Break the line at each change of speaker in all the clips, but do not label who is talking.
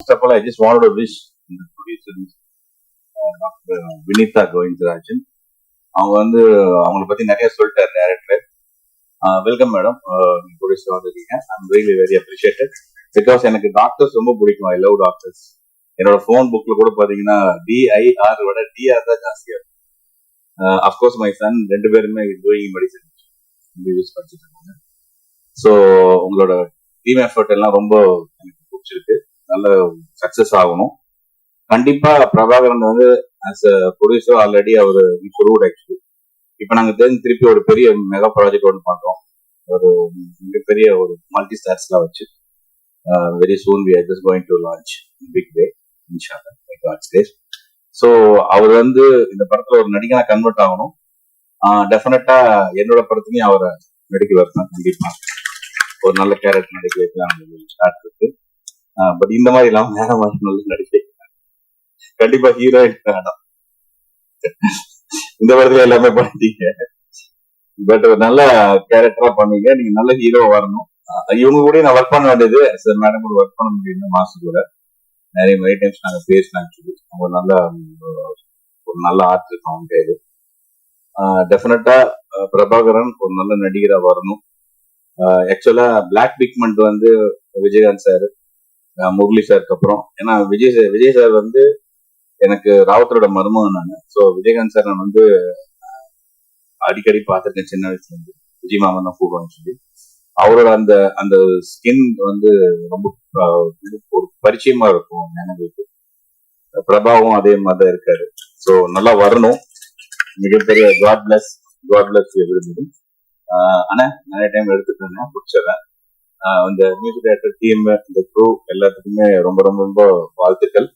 First of all, I just wanted to wish the producers, uh, Dr. Vinitha Govindarajan அவங்க வந்து அவங்கள பத்தி நிறைய சொல்லிட்டாரு டேரக்டர் வெல்கம் மேடம் ப்ரொடியூசர் வந்திருக்கீங்க. I'm really very appreciated because எனக்கு டாக்டர்ஸ் ரொம்ப பிடிக்கும். ஐ லவ் டாக்டர்ஸ் என்னோட ஃபோன் புக்ல கூட பாத்தீங்கன்னா டிஐஆர் விட டிஆர் தான் ஜாஸ்தியா இருக்கும். அஃப்கோர்ஸ் மை சன் ரெண்டு பேருமே டூயிங் மெடிசன் யூஸ் படிச்சுட்டு இருக்காங்க. ஸோ உங்களோட டீம் எஃபர்ட் எல்லாம் ரொம்ப நல்ல சக்சஸ் ஆகணும். கண்டிப்பா பிரபாகரன் வந்து ஆஸ் அ ப்ரொடியூசர் ஆல்ரெடி அவர் இம்ப்ரூவ்ட் ஆக்சுவலி இப்ப நாங்க தெரிஞ்சு திருப்பி ஒரு பெரிய மெகா ப்ராஜெக்ட் ஒன்று பண்றோம். ஒரு மிகப்பெரிய ஒரு மல்டி ஸ்டார்ஸ்லாம் வச்சு very soon we are just going to launch big day இன்ஷால்லா காட்ஸ் டேஸ் ஸோ அவர் வந்து இந்த படத்துல ஒரு நடிகனா கன்வெர்ட் ஆகணும். டெஃபினட்டா என்னோட படத்துலயும் அவரை நடிக்க வரணும் கண்டிப்பா. ஒரு நல்ல கேரக்டர் நடிக்க வைக்கலாம் ஸ்டார்ட் இருக்கு. பட் இந்த மாதிரி இல்லாம வேற மாதிரி நல்ல நடிக்க கண்டிப்பா ஹீரோயின் வேணும். இந்த படத்துல எல்லாமே பண்ணிட்டீங்க. பட் நல்ல கேரக்டரா பண்ணுவீங்க நீங்க நல்ல ஹீரோ வரணும். இவங்க கூட நான் ஒர்க் பண்ண வேண்டியது சார் மேடம் கூட ஒர்க் பண்ண முடியும் மாசம் கூட. நிறைய நிறைய டைம்ஸ் நாங்க பேசினாங்க. சொல்லி அவங்க நல்ல ஒரு நல்ல ஆர்ட் இருக்கும் அவங்க கையில. டெஃபினட்டா பிரபாகரன் ஒரு நல்ல நடிகரா வரணும். ஆக்சுவலா பிளாக் பிக்மெண்ட் வந்து விஜயகாந்த் சார் முரளி சாருக்கு அப்புறம். ஏன்னா விஜய் சார் விஜய் சார் வந்து எனக்கு ராவத்தரோட மருமகன் நான். ஸோ விஜயகாந்த் சார் நான் வந்து அடிக்கடி பார்த்துருக்கேன் சின்ன வயசுல இருந்து. விஜய் மாமன் தான் கூடுவான்னு சொல்லி. அவரோட அந்த அந்த ஸ்கின் வந்து ரொம்ப ஒரு பரிச்சயமா இருக்கும் நினைவுக்கு பிரபாவும் அதே மாதிரி தான் இருக்காரு. ஸோ நல்லா வரணும். மிகப்பெரிய காட் பிளஸ் காட் பிளஸ் விரும்புது ஆனா நிறைய டைம் எடுத்துக்கிறேன் பிடிச்சிடறேன் அந்த மியூசிக் டைரக்டர் டீம் இந்த க்ரூ எல்லாத்துக்குமே ரொம்ப ரொம்ப ரொம்ப வாழ்த்துக்கள்.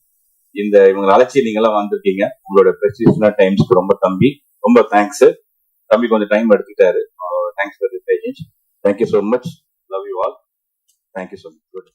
இந்த இவங்க அழைச்சி நீங்க எல்லாம் வந்திருக்கீங்க. உங்களோட ப்ரெசிஷனா டைம்ஸ்க்கு ரொம்ப தம்பி. ரொம்ப தேங்க்ஸ் தம்பி கொஞ்சம் time எடுத்துக்கிட்டாரு. Thanks for the patience thank you so much love you all thank you so much good